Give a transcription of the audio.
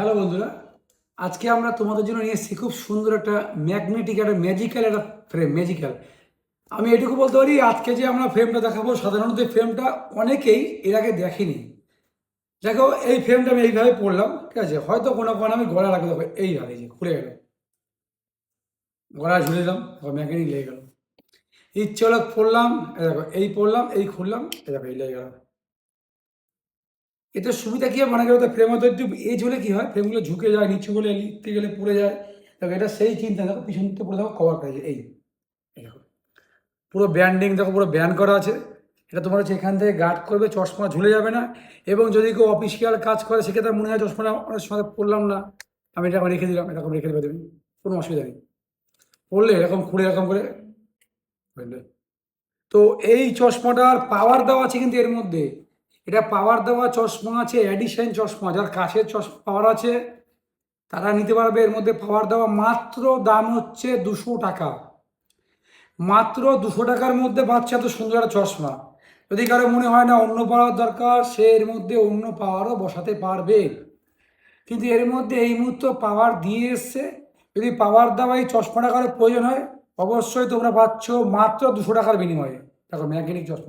Hello বন্ধুরা, আজকে আমরা তোমাদের জন্য নিয়ে এসেছি খুব সুন্দর একটা ম্যাগনেটিক একটা ম্যাজিক্যাল একটা ফ্রেম ম্যাজিক্যাল আমি এটুকু বলতে পারি, আজকে যে আমরা ফ্রেমটা দেখাবো, সাধারণত ফ্রেমটা অনেকেই এর আগে দেখেনি। দেখো, এই ফ্রেমটা আমি এইভাবে পড়লাম, ঠিক আছে? হয়তো কোনো কোনো আমি গলা রাখব, দেখো, এইভাবে যে খুলে গেল। গলা ঝুলে দিলাম ম্যাগনেটিক লেগে গেল। ইচ্ছে হলো পড়লাম দেখো, এই পড়লাম, এই খুললাম দেখো, এই লেগে গেল। এতে সুবিধা কি হয়? মনে করো ফ্রেম হয়তো একটু এজ হলে কি হয়? ফ্রেমগুলো ঝুঁকে যায়, নিচু হলে লিখতে গেলে পড়ে যায়। দেখো, এটা সেই চিন্তা। দেখো, পিছন দিকে পুরো দেখো কভার করা যায়। এই দেখো। পুরো ব্যান্ডিং দেখো, পুরো ব্যান্ড করা আছে। এটা তোমার হচ্ছে এখান থেকে গার্ড করবে, চশমা ঝুলে যাবে না। এবং যদি কেউ অফিসিয়াল কাজ করে, সেক্ষেত্রে মনে হয় চশমাটা অনেক সময় পড়লাম না। আমি এটা রেখে দিলাম, এরকম রেখে দেবে তুমি। কোনো অসুবিধা নেই। পড়লে এরকম খুঁড়ে, এরকম করে তো এই চশমাটার পাওয়ার দেওয়া আছে কিন্তু এর মধ্যে। এটা পাওয়ার দেওয়া চশমা আছে অ্যাডিশন চশমা, যার কাছের চশমা পাওয়ার আছে, তারা নিতে পারবে। এর মধ্যে পাওয়ার দেওয়া মাত্র দাম হচ্ছে দুশো টাকা। মাত্র দুশো টাকার মধ্যে পাচ্ছে এত সুন্দর একটা চশমা। যদি কারও মনে হয় না অন্য পাওয়ার দরকার, সে এর মধ্যে অন্য পাওয়ারও বসাতে পারবে। কিন্তু এর মধ্যে এই মুহূর্তে পাওয়ার দিয়ে এসছে। যদি পাওয়ার দেওয়া এই চশমাটা কারও প্রয়োজন হয়, অবশ্যই তোমরা পাচ্ছ মাত্র দুশো টাকার বিনিময়ে। দেখো ম্যাগনেটিক চশমা।